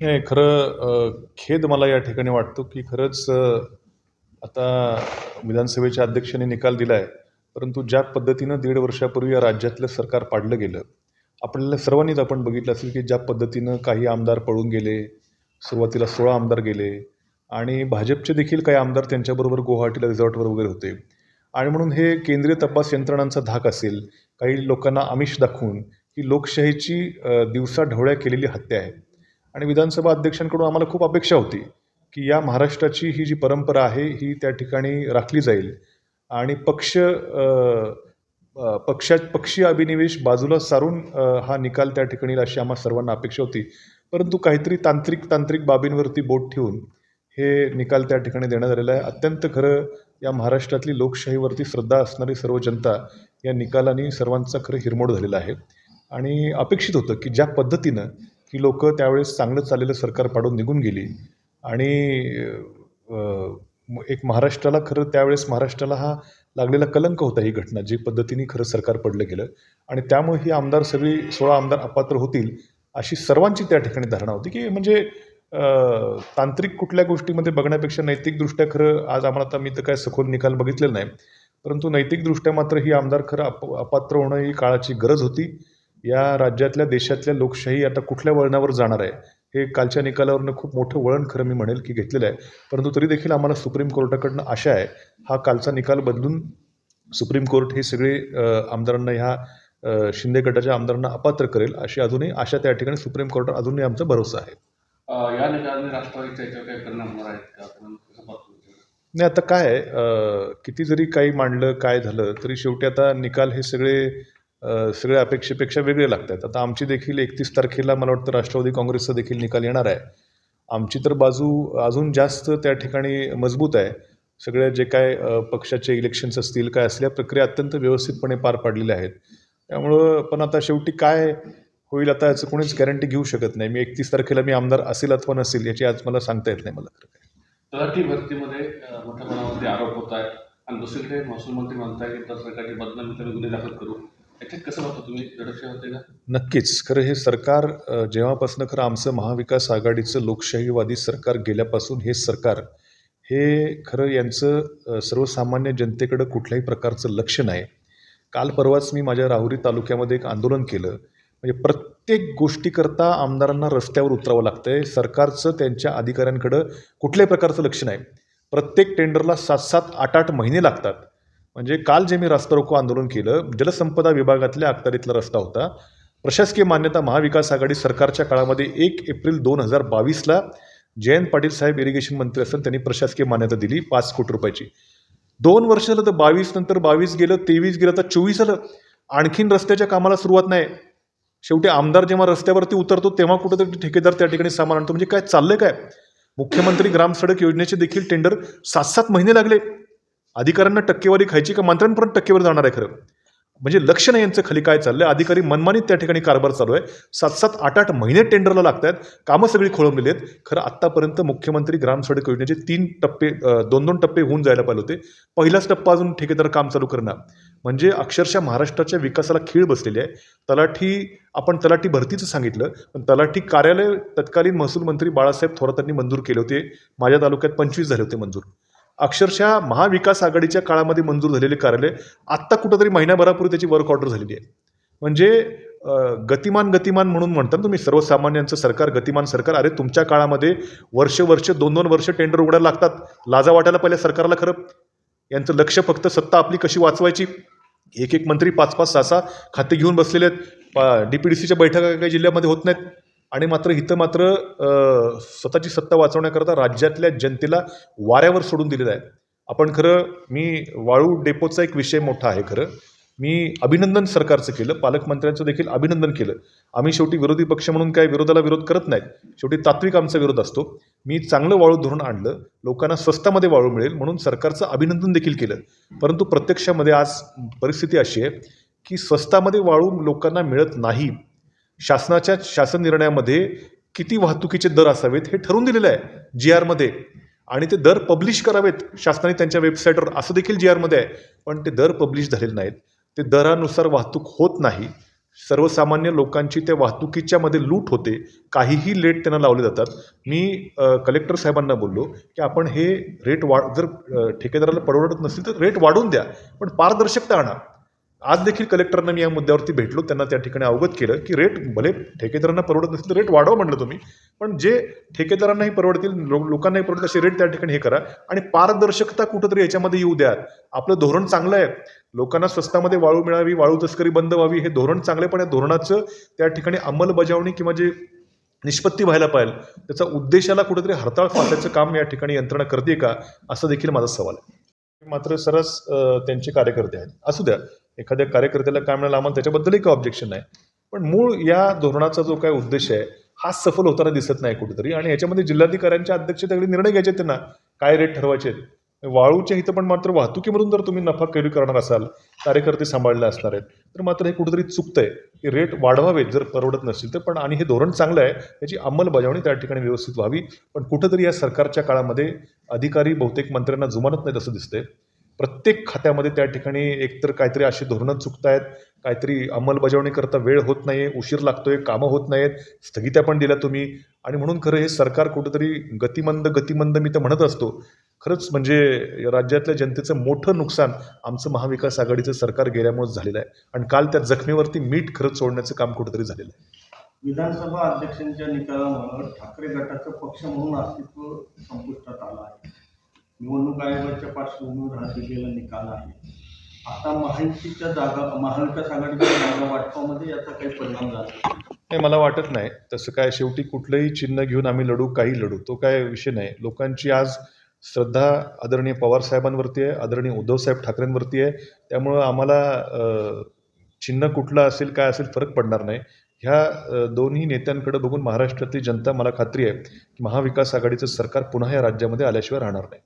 नाही खरं खेद मला या ठिकाणी वाटतो की खरंच आता विधानसभेच्या अध्यक्षांनी निकाल दिला आहे परंतु ज्या पद्धतीनं दीड वर्षापूर्वी या राज्यातलं सरकार पाडलं गेलं आपल्याला सर्वांनीच आपण बघितलं असेल की ज्या पद्धतीनं काही आमदार पळून गेले सुरुवातीला सोळा आमदार गेले आणि भाजपचे देखील काही आमदार त्यांच्याबरोबर गुवाहाटीला रिझॉर्टवर वगैरे होते. आणि म्हणून हे केंद्रीय तपास यंत्रणांचा धाक असेल काही लोकांना आमिष दाखवून ही लोकशाहीची दिवसा दिवसाढवळ्या केलेली हत्या आहे. आणि विधानसभा अध्यक्षांकडून आम्हाला खूप अपेक्षा होती की या महाराष्ट्राची ही जी परंपरा आहे ही त्या ठिकाणी राखली जाईल. आणि पक्ष पक्षा पक्षीय अभिनिवेश बाजूला सारून हा निकाल त्या ठिकाणी येईल अशी आम्हा सर्वांना अपेक्षा होती. परंतु काहीतरी तांत्रिक तांत्रिक बाबींवरती बोट ठेवून हे निकाल त्या ठिकाणी देण्यात आलेला आहे. अत्यंत खरं या महाराष्ट्रातली लोकशाहीवरती श्रद्धा असणारी सर्व जनता या निकालाने सर्वांचा खरं हिरमोड झालेला आहे. आणि अपेक्षित होतं की ज्या पद्धतीनं ही लोकं त्यावेळेस चांगलं चाललेलं सरकार पाडून निघून गेली. आणि एक महाराष्ट्राला खरं त्यावेळेस महाराष्ट्राला हा लागलेला कलंक होता ही घटना जी पद्धतीने खरं सरकार पडलं गेलं. आणि त्यामुळे ही आमदार सगळी सोळा आमदार अपात्र होतील अशी सर्वांची त्या ठिकाणी धारणा होती की म्हणजे तांत्रिक कुठल्या गोष्टीमध्ये बघण्यापेक्षा नैतिकदृष्ट्या खरं आज आम्हाला आता मी तर काय सखोल निकाल बघितलेला नाही. परंतु नैतिकदृष्ट्या मात्र ही आमदार खरं अप अपात्र होणं ही काळाची गरज होती. या राज्यातल्या देशातल्या लोकशाही आता कुठल्या वळणावर जाणार आहे हे कालच्या निकालावरनं खूप मोठं वळण खरं मी म्हणेल की घेतलेलं आहे. परंतु तरी देखील आम्हाला सुप्रीम कोर्टाकडनं आशा आहे हा कालचा निकाल बदलून सुप्रीम कोर्ट हे सगळे आमदारांना ह्या शिंदे गटाच्या आमदारांना अपात्र करेल अशी अजूनही आशा त्या ठिकाणी सुप्रीम कोर्टात अजूनही आमचा भरोसा आहे. या निकालाने राष्ट्रवादीच्या याच्यावर काही परिणाम होणार आहेत का? आपण कसं पाहतो त्याच्यावर? नाही आता काय किती जरी काही मांडलं काय झालं तरी शेवटी आता निकाल हे सगळे सगळ्या अपेक्षेपेक्षा वेगळे लागतात. आता आमची देखील एकतीस तारखेला मला वाटतं राष्ट्रवादी काँग्रेसचा देखील निकाल येणार आहे. आमची तर बाजू अजून जास्त त्या ठिकाणी मजबूत आहे. सगळ्या जे काय पक्षाचे इलेक्शन्स असतील काय असल्या प्रक्रिया अत्यंत व्यवस्थितपणे पार पाडलेल्या आहेत. त्यामुळं पण आता शेवटी काय होईल आता याचं कोणीच गॅरंटी घेऊ शकत नाही. मी एकतीस तारखेला मी आमदार असेल अथवा नसेल याची आज मला सांगता येत नाही मला तलाठी भरतीमध्ये मोठ्या प्रमाणामध्ये आरोप होत आहे आणि दुसरीकडे महसूल मंत्री म्हणताय की त्या सरकारची बदनामी गुन्हे दाखल करू. कसं तुम्ही? होते का? नक्कीच. खरं हे सरकार जेव्हापासून जेव्हापासनं खरं आमचं महाविकास आघाडीचं लोकशाहीवादी सरकार गेल्यापासून हे सरकार हे खरं यांचं सर्वसामान्य जनतेकडं कुठल्याही प्रकारचं लक्ष नाही. काल परवाच मी माझ्या राहुरी तालुक्यामध्ये एक आंदोलन केलं. म्हणजे प्रत्येक गोष्टीकरता आमदारांना रस्त्यावर उतरावं लागतं आहे सरकारचं त्यांच्या अधिकाऱ्यांकडं कुठल्याही प्रकारचं लक्ष नाही. प्रत्येक टेंडरला सात सात आठ आठ महिने लागतात. म्हणजे काल जे मी रास्ता रोको आंदोलन केलं जलसंपदा विभागातल्या अखत्यारीतला रस्ता होता. प्रशासकीय मान्यता महाविकास आघाडी सरकारच्या काळामध्ये एक एप्रिल दोन हजार बावीसला जयंत पाटील साहेब इरिगेशन मंत्री असताना त्यांनी प्रशासकीय मान्यता दिली पाच कोटी रुपयाची. दोन वर्ष झालं तर बावीस नंतर बावीस गेलं तेवीस गेलं तर चोवीस झालं. आणखीन रस्त्याच्या कामाला सुरुवात नाही. शेवटी आमदार जेव्हा रस्त्यावरती उतरतो तेव्हा कुठंतरी ठेकेदार त्या ठिकाणी सामान आणतो. म्हणजे काय चाललंय काय? मुख्यमंत्री ग्राम सडक योजनेचे देखील टेंडर सात सात महिने लागले. अधिकाऱ्यांना टक्केवारी खायची का मंत्र्यांपर्यंत टक्केवारी जाणार आहे खरं? म्हणजे लक्ष नाही यांचं खाली काय चाललंय. अधिकारी मनमानीत त्या ठिकाणी कारभार चालू आहे. सात सात आठ आठ महिने टेंडरला लागत आहेत कामं सगळी खोळंबलेली आहेत. खरं आत्तापर्यंत मुख्यमंत्री ग्राम सडक योजनेचे तीन टप्पे दोन दोन टप्पे होऊन जायला पाहिजे होते. पहिलाच टप्पा अजून ठेकेदार काम चालू करणार. म्हणजे अक्षरशः महाराष्ट्राच्या विकासाला खीळ बसलेली आहे. तलाठी आपण तलाठी भरतीचं सांगितलं. पण तलाठी कार्यालय तत्कालीन महसूल मंत्री बाळासाहेब थोरातांनी मंजूर केले होते. माझ्या तालुक्यात पंचवीस झाले होते मंजूर. अक्षरशः महाविकास आघाडीच्या काळामध्ये मंजूर झालेले कार्यालय आत्ता कुठंतरी महिन्याभरापूर्वी त्याची वर्क ऑर्डर झालेली आहे. म्हणजे गतिमान गतिमान म्हणून म्हणतात तुम्ही सर्वसामान्यांचं सरकार गतिमान सरकार अरे तुमच्या काळामध्ये वर्ष वर्ष दोन दोन वर्ष टेंडर उघडायला लागतात. लाजा वाटायला पहिल्या सरकारला खरं. यांचं लक्ष फक्त सत्ता आपली कशी वाचवायची? एक एक मंत्री पाच पाच सहा सहा खाते घेऊन बसलेले आहेत. डी पी डी सीच्या बैठका काही जिल्ह्यामध्ये होत नाहीत. आणि मात्र इथं मात्र स्वतःची सत्ता वाचवण्याकरता राज्यातल्या जनतेला वाऱ्यावर सोडून दिलेलं आहे. आपण खरं मी वाळू डेपोचा एक विषय मोठा आहे खरं. मी अभिनंदन सरकारचं केलं पालकमंत्र्यांचं देखील अभिनंदन केलं. आम्ही शेवटी विरोधी पक्ष म्हणून काय विरोधाला विरोध करत नाहीत शेवटी तात्विक आमचा विरोध असतो. मी चांगलं वाळू धोरण आणलं लोकांना स्वस्तामध्ये वाळू मिळेल म्हणून सरकारचं अभिनंदन देखील केलं. परंतु प्रत्यक्षामध्ये आज परिस्थिती अशी आहे की स्वस्तामध्ये वाळू लोकांना मिळत नाही. शासनाच्या शासन निर्णयामध्ये किती वाहतुकीचे दर असावेत हे ठरवून दिलेलं आहे जी आरमध्ये आणि ते दर पब्लिश करावेत. शासनाने त्यांच्या वेबसाईटवर असं देखील जी आरमध्ये आहे. पण ते दर पब्लिश झालेले नाहीत. ते दरानुसार वाहतूक होत नाही. सर्वसामान्य लोकांची त्या वाहतुकीच्या मध्ये लूट होते. काहीही लेट त्यांना लावले जातात. मी कलेक्टर साहेबांना बोललो की आपण हे रेट वाढ जर ठेकेदाराला परवडत नसेल तर रेट वाढवून द्या. पण पारदर्शकता आणा. आज देखील कलेक्टरना मी या मुद्द्यावरती भेटलो. त्यांना त्या ठिकाणी अवगत केलं की रेट भले ठेकेदारांना परवडत नसेल तर रेट वाढवा म्हटलं तुम्ही. पण जे ठेकेदारांनाही परवडतील लो लोकांनाही परवडतील असे रेट त्या ठिकाणी हे करा. आणि पारदर्शकता कुठंतरी याच्यामध्ये येऊ द्या. आपलं धोरण चांगलं आहे. लोकांना स्वस्तामध्ये वाळू मिळावी वाळू तस्करी बंद व्हावी हे धोरण चांगलं पण या धोरणाचं त्या ठिकाणी अंमलबजावणी किंवा जे निष्पत्ती व्हायला पाहिजे त्याचा उद्देशाला कुठेतरी हरताळ फासायचं काम या ठिकाणी यंत्रणा करते का? असा देखील माझा सवाल आहे. मात्र सरस त्यांचे कार्यकर्ते आहेत. असू द्या. एखाद्या कार्यकर्त्याला काय मिळालं आम्हाला त्याच्याबद्दलही काही ऑब्जेक्शन नाही. पण मूळ या धोरणाचा जो काय उद्देश आहे हा सफल होताना दिसत नाही कुठेतरी. आणि याच्यामध्ये जिल्हाधिकाऱ्यांच्या अध्यक्षतेकडे निर्णय घ्यायचे त्यांना. काय रेट ठरवायचे आहेत? वाळूच्या इथं पण मात्र वाहतुकीमधून जर तुम्ही नफा कमी करणार असाल कार्यकर्ते सांभाळले असणार आहेत तर मात्र हे कुठेतरी चुकतंय. की रेट वाढवावेत जर परवडत नसतील तर. पण आणि हे धोरण चांगलं आहे त्याची अंमलबजावणी त्या ठिकाणी व्यवस्थित व्हावी. पण कुठंतरी या सरकारच्या काळामध्ये अधिकारी बहुतेक मंत्र्यांना जुमानत नाहीत असं दिसतंय. प्रत्येक खात्यामध्ये त्या ठिकाणी एकतर काहीतरी अशी धोरणं चुकतायत काहीतरी अंमलबजावणी करता वेळ होत नाही उशीर लागतोय कामं होत नाहीत स्थगित्या पण दिल्या तुम्ही. आणि म्हणून खरं हे सरकार कुठंतरी गतिमंद गतिमंद मी तर म्हणत असतो. खरंच म्हणजे राज्यातल्या जनतेचं मोठं नुकसान आमचं महाविकास आघाडीचं सरकार गेल्यामुळेच झालेलं आहे. आणि काल त्या जखमीवरती मीठ खरंच सोडण्याचं काम कुठंतरी झालेलं आहे. विधानसभा अध्यक्षांच्या निकालामुळे ठाकरे गटाचं पक्ष म्हणून अस्तित्व संपुष्टात आलं आहे. निवडणूक आयोगाच्या पार्श्वभूमीवर हा दिलेला निकाल आहे. आता महायुतीच्या जागा महाविकास आघाडीच्या जागा वाटपामध्ये याचा काही परिणाम झाला नाही. मला वाटत नाही. तसं काय शेवटी कुठलंही चिन्ह घेऊन आम्ही लढू काही लढू तो काय विषय नाही. लोकांची आज श्रद्धा आदरणीय पवार साहेबांवरती आहे आदरणीय उद्धवसाहेब ठाकरेंवरती आहे. त्यामुळं आम्हाला चिन्ह कुठलं असेल काय असेल फरक पडणार नाही. ह्या दोन्ही नेत्यांकडे बघून महाराष्ट्रातली जनता मला खात्री आहे की महाविकास आघाडीचं सरकार पुन्हा या राज्यामध्ये आल्याशिवाय राहणार नाही.